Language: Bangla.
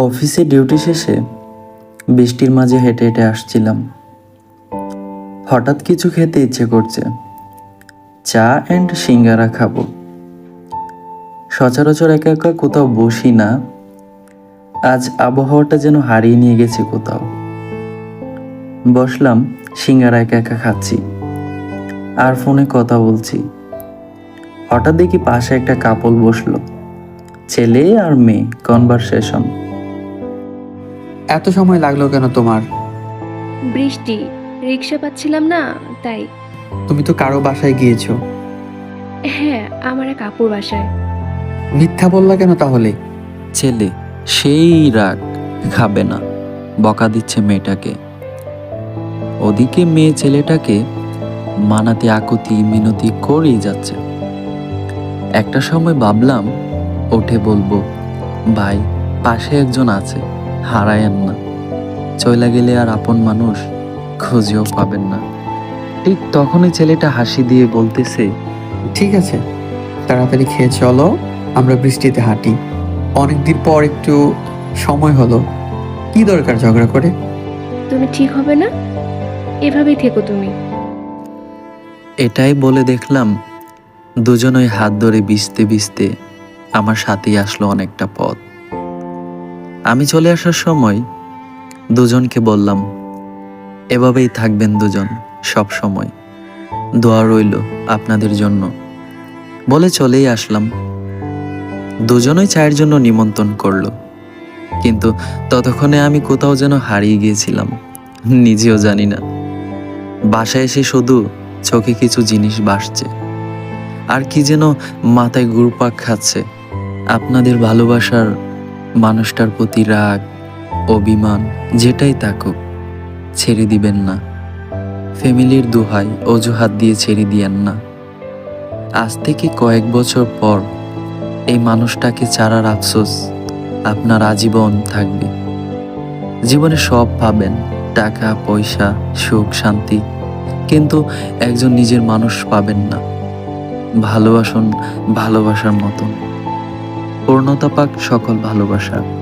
অফিসে ডিউটি শেষে বৃষ্টির মাঝে হেঁটে হেঁটে আসছিলাম। হঠাৎ কিছু খেতে ইচ্ছে করছে। চা অ্যান্ড সিঙ্গারা খাব। সচরাচর একা একা কোথাও বসি না। আজ আবহাওয়াটা যেন হারিয়ে নিয়ে গেছে কোথাও। বসলাম, সিঙ্গারা একা একা খাচ্ছি। আর ফোনে কথা বলছি। হঠাৎ দেখি পাশে একটা কাপল বসল। ছেলে আর মেয়ে কনভারসেশন এত সময় লাগল কেন তোমার? বৃষ্টি রিক্সা পাচ্ছিলাম না তাই। তুমি তো কারও বাসায় গিয়েছো। হ্যাঁ আমার এক আপুর বাসায়। মিথ্যা বললা কেন তাহলে? ছেলে সেই রাগ খাবে না বকা দিচ্ছে মেয়েটাকে। ওদিকে মেয়ে ছেলেটাকে মানাতে আকুতি মিনতি করেই যাচ্ছে। একটা সময় ভাবলাম ওঠে বলব ভাই পাশে একজন আছে। হারায়েন না। চইলা গেলে আর আপন মানুষ খুঁজেও পাবেন না। ঠিক তখনই ছেলেটা হাসি দিয়ে বলতেছে ঠিক আছে তাড়াতাড়ি খেয়ে চলো আমরা বৃষ্টিতে হাঁটি। অনেকদিন পর একটু সময় হলো। কি দরকার ঝগড়া করে? তুমি ঠিক হবে না? এভাবেই থেকো তুমি। এটাই বলে দেখলাম দুজনই হাত ধরে বিছতে বিছতে আমার সাথেই আসলো অনেকটা পথ। আমি চলে আসার সময় দুজনকে বললাম, এভাবেই থাকবেন দুজন সব সময়। দোয়া রইল আপনাদের জন্য। বলে চলেই আসলাম। দুজনই চায়ের জন্য নিমন্ত্রণ করল। কিন্তু ততক্ষণে আমি কোথাও যেন হারিয়ে গিয়েছিলাম, নিজেও জানি না। বাসায় এসে শুধু চোখে কিছু জিনিস ভাসছে আর কি যেন মাথায় ঘুরপাক খাচ্ছে। আপনাদের ভালোবাসার মানুষটার প্রতি রাগ, অভিমান, যেটাই থাকুক ছেড়ে দিবেন না। ফ্যামিলির দুহাই, অজুহাত দিয়ে ছেড়ে দিয়েন না। আজ থেকে কয়েক বছর পর এই মানুষটাকে ছাড়ার আফসোস আপনার আজীবন থাকবে। জীবনে সব পাবেন, টাকা, পয়সা, সুখ, শান্তি, কিন্তু একজন নিজের মানুষ পাবেন না। ভালোবাসুন, ভালোবাসার মতন। পূর্ণতা পাক সকল ভালোবাসা।